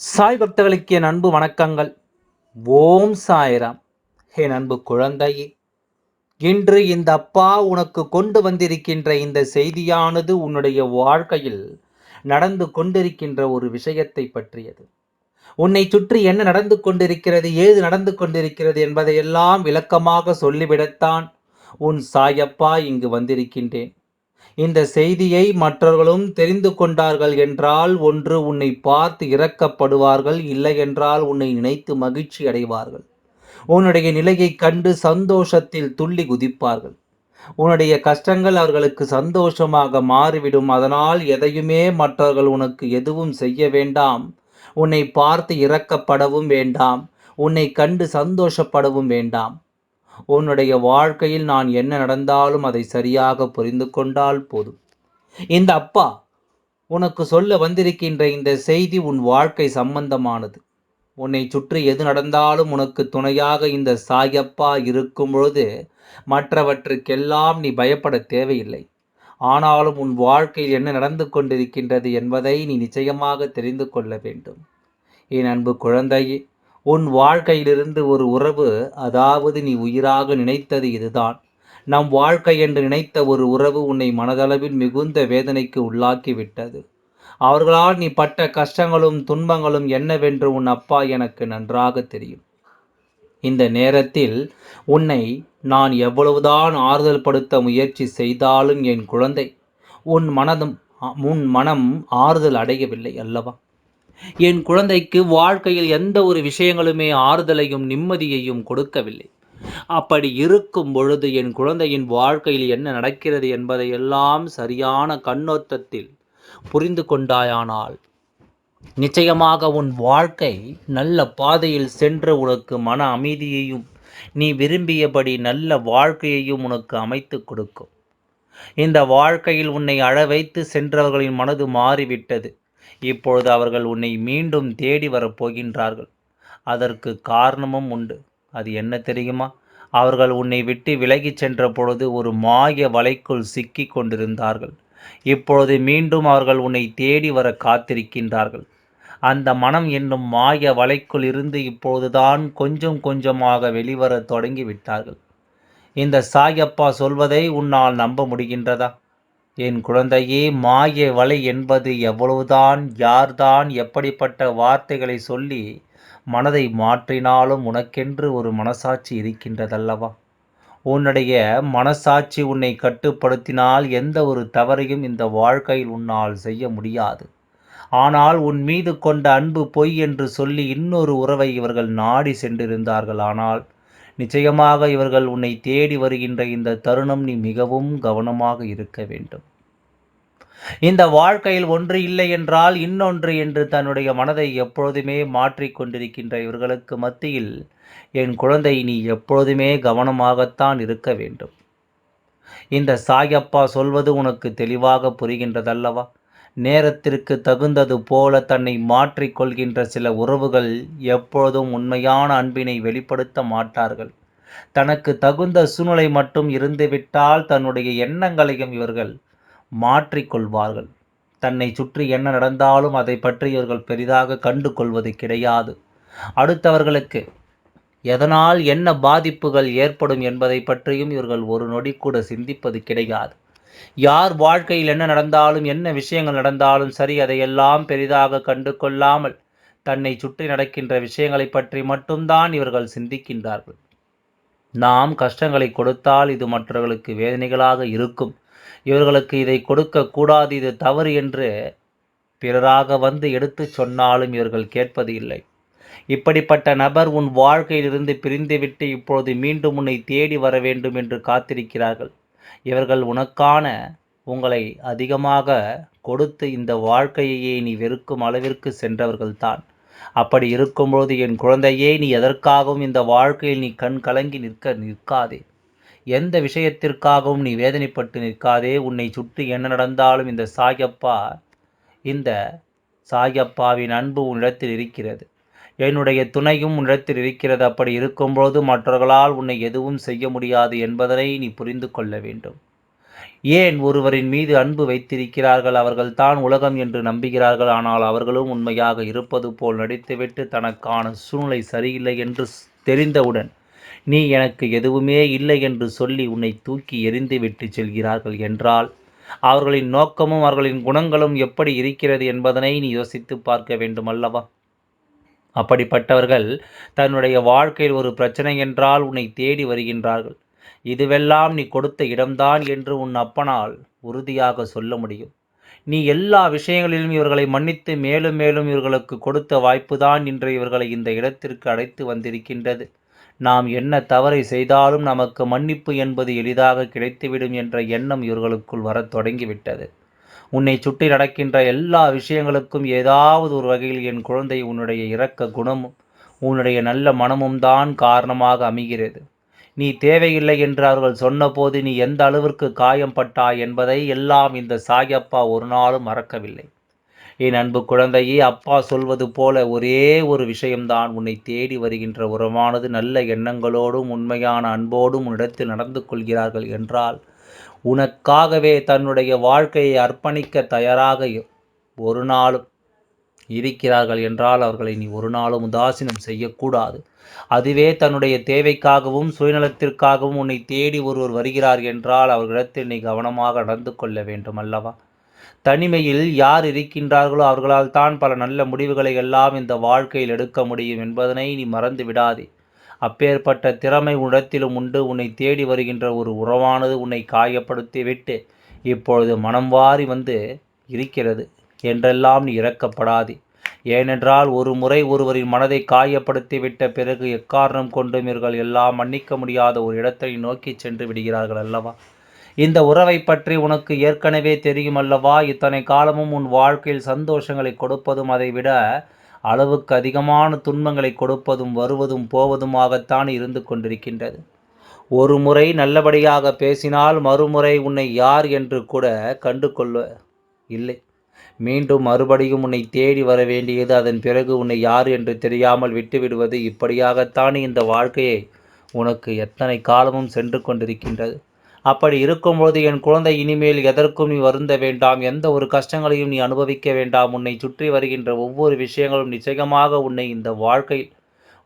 சாய் பக்தர்களுக்கு என் அன்பு வணக்கங்கள். ஓம் சாய்ராம். என் அன்பு குழந்தையே இன்று இந்த அப்பா உனக்கு கொண்டு வந்திருக்கின்ற இந்த செய்தியானது உன்னுடைய வாழ்க்கையில் நடந்து கொண்டிருக்கின்ற ஒரு விஷயத்தை பற்றியது. உன்னை சுற்றி என்ன நடந்து கொண்டிருக்கிறது ஏது நடந்து கொண்டிருக்கிறது என்பதையெல்லாம் விளக்கமாக சொல்லிவிடத்தான் உன் சாயப்பா இங்கு வந்திருக்கின்றேன். இந்த செய்தியை மற்றவர்களும் தெரிந்து கொண்டார்கள் என்றால் ஒன்று உன்னை பார்த்து இறக்கப்படுவார்கள் இல்லை என்றால் உன்னை நினைத்து மகிழ்ச்சி அடைவார்கள். உன்னுடைய நிலையை கண்டு சந்தோஷத்தில் துள்ளி குதிப்பார்கள். உன்னுடைய கஷ்டங்கள் அவர்களுக்கு சந்தோஷமாக மாறிவிடும் அதனால் எதையுமே மற்றவர்கள் உனக்கு எதுவும் செய்ய வேண்டாம். உன்னை பார்த்து இறக்கப்படவும் வேண்டாம். உன்னை கண்டு சந்தோஷப்படவும் வேண்டாம். உன்னுடைய வாழ்க்கையில் நான் என்ன நடந்தாலும் அதை சரியாக புரிந்து கொண்டால் போதும். இந்த அப்பா உனக்கு சொல்ல வந்திருக்கின்ற இந்த செய்தி உன் வாழ்க்கை சம்பந்தமானது. உன்னை சுற்றி எது நடந்தாலும் உனக்கு துணையாக இந்த சாயப்பா இருக்கும் பொழுது மற்றவற்றுக்கெல்லாம் நீ பயப்பட தேவையில்லை. ஆனாலும் உன் வாழ்க்கையில் என்ன நடந்து கொண்டிருக்கின்றது என்பதை நீ நிச்சயமாக தெரிந்து கொள்ள வேண்டும். என் அன்பு குழந்தையே உன் வாழ்க்கையிலிருந்து ஒரு உறவு அதாவது நீ உயிராக நினைத்தது இதுதான். நம் வாழ்க்கை என்று நினைத்த ஒரு உறவு உன்னை மனதளவில் மிகுந்த வேதனைக்கு உள்ளாக்கிவிட்டது. அவர்களால் நீ பட்ட கஷ்டங்களும் துன்பங்களும் என்னவென்று உன் அப்பா எனக்கு நன்றாக தெரியும். இந்த நேரத்தில் உன்னை நான் எவ்வளவுதான் ஆறுதல் படுத்த முயற்சி செய்தாலும் என் குழந்தை உன் மனதும் உன் மனம் ஆறுதல் அடையவில்லை அல்லவா? என் குழந்தைக்கு வாழ்க்கையில் எந்த ஒரு விஷயங்களுமே ஆறுதலையும் நிம்மதியையும் கொடுக்கவில்லை. அப்படி இருக்கும் பொழுது என் குழந்தையின் வாழ்க்கையில் என்ன நடக்கிறது என்பதை எல்லாம் சரியான கண்ணோட்டத்தில் புரிந்து கொண்டாயானால் நிச்சயமாக உன் வாழ்க்கை நல்ல பாதையில் சென்று உனக்கு மன அமைதியையும் நீ விரும்பியபடி நல்ல வாழ்க்கையையும் உனக்கு அமைத்து கொடுக்கும். இந்த வாழ்க்கையில் உன்னை அழ வைத்து சென்றவர்களின் மனது மாறிவிட்டது. இப்பொழுது அவர்கள் உன்னை மீண்டும் தேடி வரப்போகின்றார்கள் அதற்கு காரணமும் உண்டு. அது என்ன தெரியுமா? அவர்கள் உன்னை விட்டு விலகிச் சென்ற பொழுது ஒரு மாய வலைக்குள் சிக்கி கொண்டிருந்தார்கள். இப்பொழுது மீண்டும் அவர்கள் உன்னை தேடி வர காத்திருக்கின்றார்கள். அந்த மனம் என்னும் மாய வலைக்குள் இருந்து இப்பொழுதுதான் கொஞ்சம் கொஞ்சமாக வெளிவர தொடங்கி விட்டார்கள் இந்த சாயப்பா சொல்வதை உன்னால் நம்ப முடிகின்றதா? என் குழந்தையே மாய வலை என்பது எவ்வளவுதான் யார்தான் எப்படிப்பட்ட வார்த்தைகளை சொல்லி மனதை மாற்றினாலும் உனக்கென்று ஒரு மனசாட்சி இருக்கின்றதல்லவா? உன்னுடைய மனசாட்சி உன்னை கட்டுப்படுத்தினால் எந்த ஒரு தவறையும் இந்த வாழ்க்கையில் உன்னால் செய்ய முடியாது. ஆனால் உன் மீது கொண்ட அன்பு பொய் என்று சொல்லி இன்னொரு உறவை இவர்கள் நாடி சென்றிருந்தார்கள் ஆனால் நிச்சயமாக இவர்கள் உன்னை தேடி வருகின்ற இந்த தருணம் நீ மிகவும் கவனமாக இருக்க வேண்டும். இந்த வாழ்க்கையில் ஒன்று இல்லை என்றால் இன்னொன்று என்று தன்னுடைய மனதை எப்பொழுதுமே மாற்றிக்கொண்டிருக்கின்ற இவர்களுக்கு மத்தியில் என் குழந்தை நீ எப்பொழுதுமே கவனமாகத்தான் இருக்க வேண்டும். இந்த சாயப்பா சொல்வது உனக்கு தெளிவாக புரிகின்றதல்லவா? நேரத்திற்கு தகுந்தது போல தன்னை மாற்றிக்கொள்கின்ற சில உறவுகள் எப்பொழுதும் உண்மையான அன்பினை வெளிப்படுத்த மாட்டார்கள். தனக்கு தகுந்த சூழ்நிலை மட்டும் இருந்துவிட்டால் தன்னுடைய எண்ணங்களையும் இவர்கள் மாற்றிக்கொள்வார்கள் தன்னை சுற்றி என்ன நடந்தாலும் அதை பற்றி இவர்கள் பெரிதாக கண்டு கொள்வது கிடையாது. அடுத்தவர்களுக்கு எதனால் என்ன பாதிப்புகள் ஏற்படும் என்பதை பற்றியும் இவர்கள் ஒரு நொடி கூட சிந்திப்பது கிடையாது. யார் வாழ்க்கையில் என்ன நடந்தாலும் என்ன விஷயங்கள் நடந்தாலும் சரி அதையெல்லாம் பெரிதாக கண்டு கொள்ளாமல் தன்னை சுற்றி நடக்கின்ற விஷயங்களை பற்றி மட்டும்தான் இவர்கள் சிந்திக்கின்றார்கள். நாம் கஷ்டங்களை கொடுத்தால் இது மற்றவர்களுக்கு வேதனைகளாக இருக்கும். இவர்களுக்கு இதை கொடுக்க கூடாது இது தவறு என்று பிறராக வந்து எடுத்து சொன்னாலும் இவர்கள் கேட்பது இல்லை. இப்படிப்பட்ட நபர் உன் வாழ்க்கையிலிருந்து பிரிந்துவிட்டு இப்பொழுது மீண்டும் உன்னை தேடி வர வேண்டும் என்று காத்திருக்கிறார்கள். இவர்கள் உனக்கான உங்களை அதிகமாக கொடுத்து இந்த வாழ்க்கையையே நீ வெறுக்கும் அளவிற்கு சென்றவர்கள்தான். அப்படி இருக்கும்பொழுது என் குழந்தையே நீ எதற்காகவும் இந்த வாழ்க்கையில் நீ கண் கலங்கி நிற்க நிற்காதே. எந்த விஷயத்திற்காகவும் நீ வேதனைப்பட்டு நிற்காதே. உன்னை சுற்றி என்ன நடந்தாலும் இந்த சாயப்பா இந்த சாயப்பாவின் அன்பு உன்னிடத்தில் இருக்கிறது. என்னுடைய துணையும் உன்னிடத்தில் இருக்கிறது. அப்படி இருக்கும்போது மற்றவர்களால் உன்னை எதுவும் செய்ய முடியாது என்பதனை நீ புரிந்து கொள்ள வேண்டும். ஏன் ஒருவரின் மீது அன்பு வைத்திருக்கிறார்கள்? அவர்கள் தான் உலகம் என்று நம்புகிறார்கள். ஆனால் அவர்களும் உண்மையாக இருப்பது போல் நடித்துவிட்டு தனக்கான சூழ்நிலை சரியில்லை என்று தெரிந்தவுடன் நீ எனக்கு எதுவுமே இல்லை என்று சொல்லி உன்னை தூக்கி எறிந்து விட்டு செல்கிறார்கள் என்றால் அவர்களின் நோக்கமும் அவர்களின் குணங்களும் எப்படி இருக்கிறது என்பதனை நீ யோசித்து பார்க்க வேண்டும் அல்லவா அப்படிப்பட்டவர்கள் தன்னுடைய வாழ்க்கையில் ஒரு பிரச்சனை என்றால் உன்னை தேடி வருகின்றார்கள். இதுவெல்லாம் நீ கொடுத்த இடம்தான் என்று உன் அப்பனால் உறுதியாக சொல்ல முடியும். நீ எல்லா விஷயங்களிலும் இவர்களை மன்னித்து மேலும் மேலும் இவர்களுக்கு கொடுத்த வாய்ப்புதான் இன்று இவர்களை இந்த இடத்திற்கு அழைத்து வந்திருக்கின்றது. நாம் என்ன தவறை செய்தாலும் நமக்கு மன்னிப்பு என்பது எளிதாக கிடைத்துவிடும் என்ற எண்ணம் இவர்களுக்குள் வரத் தொடங்கிவிட்டது. உன்னை சுற்றி நடக்கின்ற எல்லா விஷயங்களுக்கும் ஏதாவது ஒரு வகையில் என் குழந்தை உன்னுடைய இரக்க குணமும் உன்னுடைய நல்ல மனமும் தான் காரணமாக அமைகிறது. நீ தேவையில்லை என்று அவர்கள் சொன்னபோது நீ எந்த அளவிற்கு காயம் பட்டாய் என்பதை எல்லாம் இந்த சாயப்பா ஒரு நாளும் மறக்கவில்லை. என் அன்பு குழந்தையே அப்பா சொல்வது போல ஒரே ஒரு விஷயம்தான். உன்னை தேடி வருகின்ற உரமானது நல்ல எண்ணங்களோடும் உண்மையான அன்போடும் உன்னிடத்தில் நடந்து கொள்கிறார்கள் என்றால் உனக்காகவே தன்னுடைய வாழ்க்கையை அர்ப்பணிக்க தயாராக ஒரு நாளும் இருக்கிறார்கள் என்றால் அவர்களை நீ ஒரு நாளும் உதாசீனம் செய்யக்கூடாது. அதுவே தன்னுடைய தேவைக்காகவும் சுயநலத்திற்காகவும் உன்னை தேடி ஒருவர் வருகிறார் என்றால் அவர்களிடத்தில் நீ கவனமாக நடந்து கொள்ள வேண்டும் அல்லவா? தனிமையில் யார் இருக்கின்றார்களோ அவர்களால் தான் பல நல்ல முடிவுகளை எல்லாம் இந்த வாழ்க்கையில் எடுக்க முடியும் என்பதனை நீ மறந்து விடாதே. அப்பேற்பட்ட திறமை உடத்திலும் உண்டு. உன்னை தேடி வருகின்ற ஒரு உறவானது உன்னை காயப்படுத்தி விட்டு இப்பொழுது மனம் வாரி வந்து இருக்கிறது. என்றெல்லாம் நீ இறக்கப்படாதே ஏனென்றால் ஒரு முறை ஒருவரின் மனதை காயப்படுத்தி விட்ட பிறகு எக்காரணம் கொண்டும் இவர்கள் எல்லாம் மன்னிக்க முடியாத ஒரு இடத்தை நோக்கி சென்று விடுகிறார்கள் அல்லவா? இந்த உறவை பற்றி உனக்கு ஏற்கனவே தெரியும் அல்லவா? இத்தனை காலமும் உன் வாழ்க்கையில் சந்தோஷங்களை கொடுப்பதும் அதை விட அளவுக்கு அதிகமான துன்பங்களை கொடுப்பதும் வருவதும் போவதுமாகத்தான் இருந்து கொண்டிருக்கின்றது. ஒரு முறை நல்லபடியாக பேசினால் மறுமுறை உன்னை யார் என்று கூட கண்டு கொள்ள இல்லை. மீண்டும் மறுபடியும் உன்னை தேடி வர வேண்டியது அதன் பிறகு உன்னை யார் என்று தெரியாமல் விட்டுவிடுவது இப்படியாகத்தான் இந்த வாழ்க்கையை உனக்கு எத்தனை காலமும் சென்று கொண்டிருக்கின்றது. அப்படி இருக்கும்பொழுது என் குழந்தை இனிமேல் எதற்கும் நீ வருந்த வேண்டாம் எந்த ஒரு கஷ்டங்களையும் நீ அனுபவிக்க வேண்டாம். உன்னை சுற்றி வருகின்ற ஒவ்வொரு விஷயங்களும் நிச்சயமாக உன்னை இந்த வாழ்க்கையில்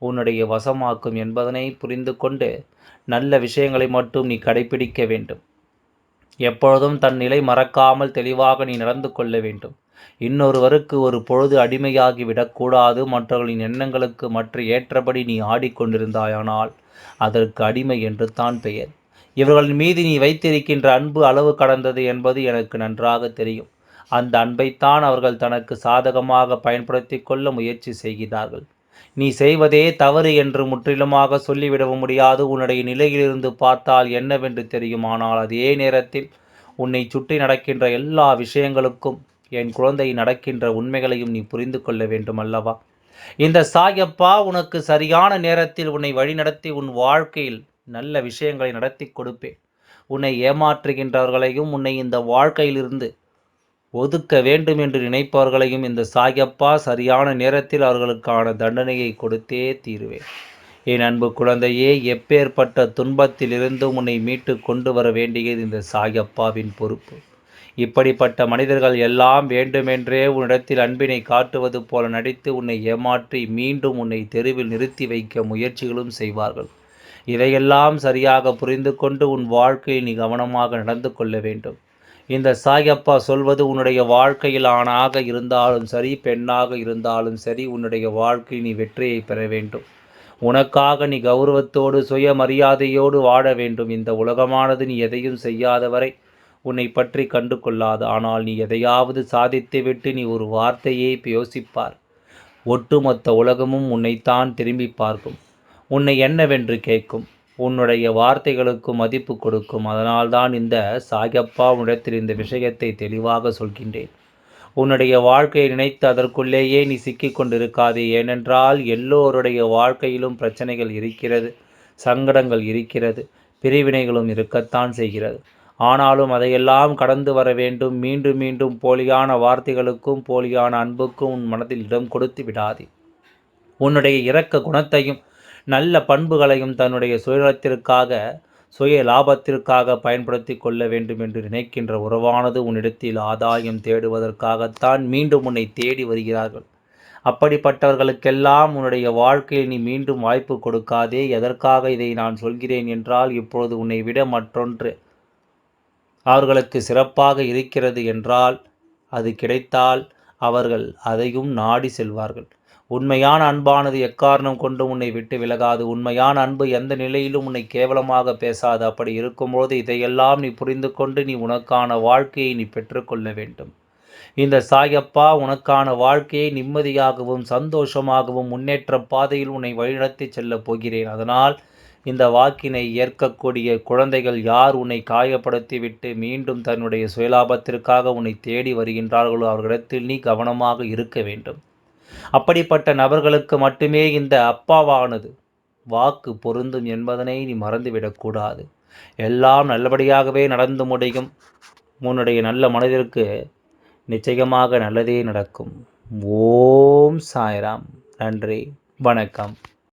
உன்னுடைய வசமாக்கும் என்பதனை புரிந்து கொண்டு நல்ல விஷயங்களை மட்டும் நீ கடைபிடிக்க வேண்டும். எப்பொழுதும் தன் நிலை மறக்காமல் தெளிவாக நீ நடந்து கொள்ள வேண்டும். இன்னொருவருக்கு ஒரு பொழுது அடிமையாகி விடக்கூடாது. மற்றவர்களின் எண்ணங்களுக்கு மற்ற ஏற்றபடி நீ ஆடிக்கொண்டிருந்தாயானால் அதற்கு அடிமை என்று தான் பெயர். இவர்களின் மீது நீ வைத்திருக்கின்ற அன்பு அளவு கடந்தது என்பது எனக்கு நன்றாக தெரியும். அந்த அன்பைத்தான் அவர்கள் தனக்கு சாதகமாக பயன்படுத்தி கொள்ள முயற்சி செய்கிறார்கள். நீ செய்வதே தவறு என்று முற்றிலுமாக சொல்லிவிடவும் முடியாது. உன்னுடைய நிலையிலிருந்து பார்த்தால் என்னவென்று தெரியும் ஆனால் அதே நேரத்தில் உன்னை சுற்றி நடக்கின்ற எல்லா விஷயங்களுக்கும் என் குழந்தை நடக்கின்ற உண்மைகளையும் நீ புரிந்து கொள்ள வேண்டும் அல்லவா இந்த சாயப்பா உனக்கு சரியான நேரத்தில் உன்னை வழிநடத்தி உன் வாழ்க்கையில் நல்ல விஷயங்களை நடத்தி கொடுப்பேன். உன்னை ஏமாற்றுகின்றவர்களையும் உன்னை இந்த வாழ்க்கையிலிருந்து ஒதுக்க வேண்டும் என்று நினைப்பவர்களையும் இந்த சாயப்பா சரியான நேரத்தில் அவர்களுக்கான தண்டனையை கொடுத்தே தீருவேன். என் அன்பு குழந்தையே எப்பேற்பட்ட துன்பத்திலிருந்து உன்னை மீட்டு கொண்டு வர வேண்டியது இந்த சாயப்பாவின் பொறுப்பு. இப்படிப்பட்ட மனிதர்கள் எல்லாம் வேண்டுமென்றே உன்னிடத்தில் அன்பினை காட்டுவது போல நடித்து உன்னை ஏமாற்றி மீண்டும் உன்னை தெருவில் நிறுத்தி வைக்க முயற்சிகளும் செய்வார்கள். இதையெல்லாம் சரியாக புரிந்து கொண்டு உன் வாழ்க்கையில் நீ கவனமாக நடந்து கொள்ள வேண்டும். இந்த சாயப்பா சொல்வது உன்னுடைய வாழ்க்கையில் ஆணாக இருந்தாலும் சரி பெண்ணாக இருந்தாலும் சரி உன்னுடைய வாழ்க்கை நீ வெற்றியை பெற வேண்டும். உனக்காக நீ கௌரவத்தோடு சுயமரியாதையோடு வாழ வேண்டும். இந்த உலகமானது நீ எதையும் செய்யாத வரை உன்னை பற்றி கண்டு கொள்ளாது. ஆனால் நீ எதையாவது சாதித்துவிட்டு நீ ஒரு வார்த்தையே யோசிப்பார். ஒட்டுமொத்த உலகமும் உன்னைத்தான் திரும்பி பார்க்கும். உன்னை என்னவென்று கேட்கும். உன்னுடைய வார்த்தைகளுக்கு மதிப்பு கொடுக்கும். அதனால்தான் இந்த சாயப்பா உன்னிடத்தில் இந்த விஷயத்தை தெளிவாக சொல்கின்றேன். உன்னுடைய வாழ்க்கையை நினைத்து அதற்குள்ளேயே நீ சிக்கிக் கொண்டிருக்காதே. ஏனென்றால் எல்லோருடைய வாழ்க்கையிலும் பிரச்சனைகள் இருக்கிறது சங்கடங்கள் இருக்கிறது பிரிவினைகளும் இருக்கத்தான் செய்கிறது. ஆனாலும் அதையெல்லாம் கடந்து வர வேண்டும். மீண்டும் மீண்டும் போலியான வார்த்தைகளுக்கும் போலியான அன்புக்கும் உன் மனதில் இடம் கொடுத்து விடாதே. உன்னுடைய இரக்க குணத்தையும் நல்ல பண்புகளையும் தன்னுடைய சுயநலத்திற்காக சுய லாபத்திற்காக பயன்படுத்தி கொள்ள வேண்டும் என்று நினைக்கின்ற உறவானது உன்னிடத்தில் ஆதாயம் தேடுவதற்காகத்தான் மீண்டும் உன்னை தேடி வருகிறார்கள். அப்படிப்பட்டவர்களுக்கெல்லாம் உன்னுடைய வாழ்க்கையில் நீ மீண்டும் வாய்ப்பு கொடுக்காதே எதற்காக இதை நான் சொல்கிறேன் என்றால் இப்பொழுது உன்னை விட மற்றொன்று அவர்களுக்கு சிறப்பாக இருக்கிறது என்றால் அது கிடைத்தால் அவர்கள் அதையும் நாடி செல்வார்கள். உண்மையான அன்பானது எக்காரணம் கொண்டு உன்னை விட்டு விலகாது. உண்மையான அன்பு எந்த நிலையிலும் உன்னை கேவலமாக பேசாது. அப்படி இருக்கும்போது இதையெல்லாம் நீ புரிந்து கொண்டு நீ உனக்கான வாழ்க்கையை நீ பெற்றுக்கொள்ள வேண்டும். இந்த சாயப்பா உனக்கான வாழ்க்கையை நிம்மதியாகவும் சந்தோஷமாகவும் முன்னேற்ற பாதையில் உன்னை வழிநடத்தி செல்லப் போகிறேன். அதனால் இந்த வாக்கினை ஏற்கக்கூடிய குழந்தைகள் யார் உன்னை காயப்படுத்திவிட்டு மீண்டும் தன்னுடைய சுயலாபத்திற்காக உன்னை தேடி வருகின்றார்களோ அவர்களிடத்தில் நீ கவனமாக இருக்க வேண்டும். அப்படிப்பட்ட நபர்களுக்கு மட்டுமே இந்த அப்பாவானது. வாக்கு பொருந்தும் என்பதனை நீ மறந்துவிடக்கூடாது எல்லாம் நல்லபடியாகவே நடந்து முடியும். உன்னுடைய நல்ல மனதிற்கு நிச்சயமாக நல்லதே நடக்கும். ஓம் சாய்ராம். நன்றி. வணக்கம்.